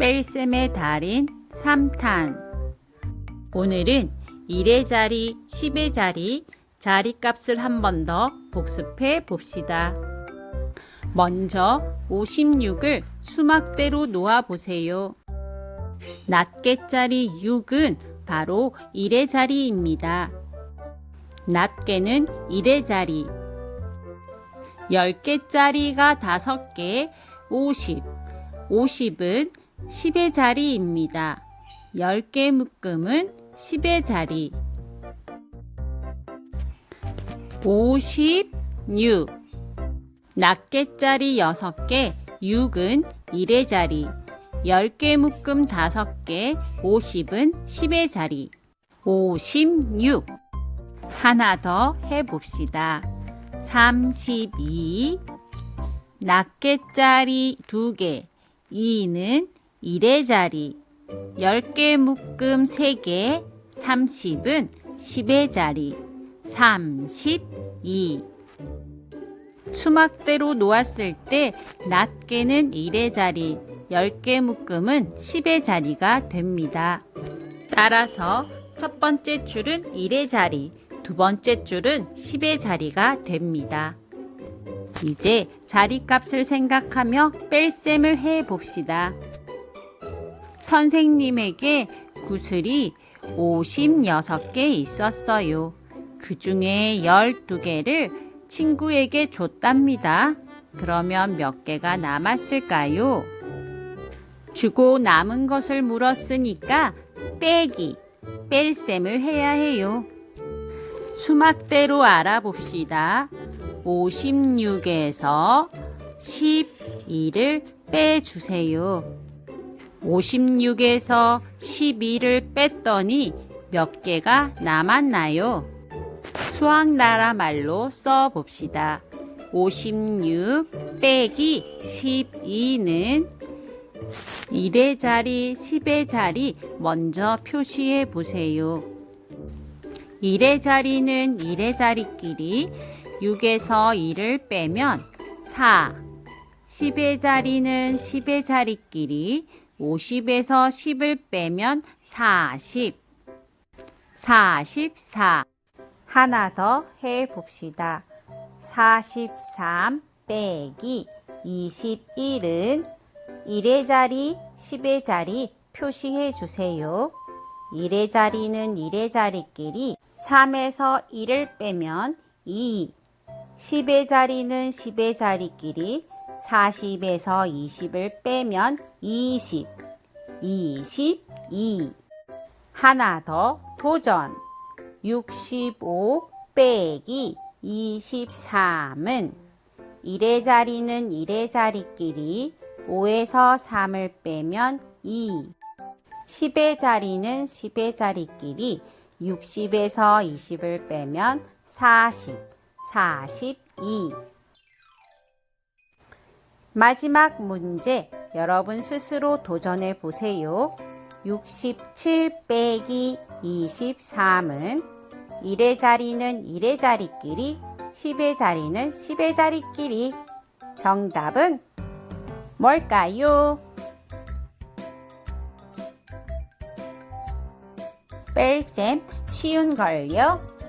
뺄셈의 달인 3탄 오늘은 1의 자리, 10의 자리, 자리값을 한 번 더 복습해 봅시다. 먼저 56을 수막대로 놓아 보세요. 낱개짜리 6은 바로 1의 자리입니다. 낱개는 1의 자리. 10개짜리가 5개, 50. 50은 10의 자리입니다. 10개 묶음은 10의 자리. 56. 낱개짜리 6개, 6은 1의 자리. 10개 묶음 5개, 50은 10의 자리. 56. 하나 더 해봅시다. 32. 낱개짜리 2개, 2는 1의 자리. 10개 묶음 3개, 30은 10의 자리. 32. 수막대로 놓았을 때 낱개는 1의 자리, 10개 묶음은 10의 자리가 됩니다. 따라서 첫 번째 줄은 1의 자리, 두 번째 줄은 10의 자리가 됩니다. 이제 자리값을 생각하며 뺄셈을 해 봅시다. 선생님에게 구슬이 56개 있었어요. 그 중에 12개를 친구에게 줬답니다. 그러면 몇 개가 남았을까요? 주고 남은 것을 물었으니까 빼기, 뺄셈을 해야 해요. 수막대로 알아봅시다. 56에서 12를 빼주세요. 56에서 12를 뺐더니 몇 개가 남았나요? 수학 나라 말로 써 봅시다. 56 빼기 12는 1의 자리, 10의 자리 먼저 표시해 보세요. 1의 자리는 1의 자리끼리 6에서 1을 빼면 4, 10의 자리는 10의 자리끼리 50에서 10을 빼면 40, 44. 하나 더 해 봅시다. 43 빼기 21은 1의 자리, 10의 자리 표시해 주세요. 1의 자리는 1의 자리끼리 3에서 1을 빼면 2, 10의 자리는 10의 자리끼리 40에서 20을 빼면 20, 22. 하나 더 도전. 65 빼기 23은 1의 자리는 1의 자리끼리 5에서 3을 빼면 2, 10의 자리는 10의 자리끼리 60에서 20을 빼면 40, 42. 마지막 문제 여러분 스스로 도전해 보세요. 67 빼기 23은 1의 자리는 1의 자리끼리 10의 자리는 10의 자리끼리 정답은 뭘까요? 뺄셈 쉬운 걸요.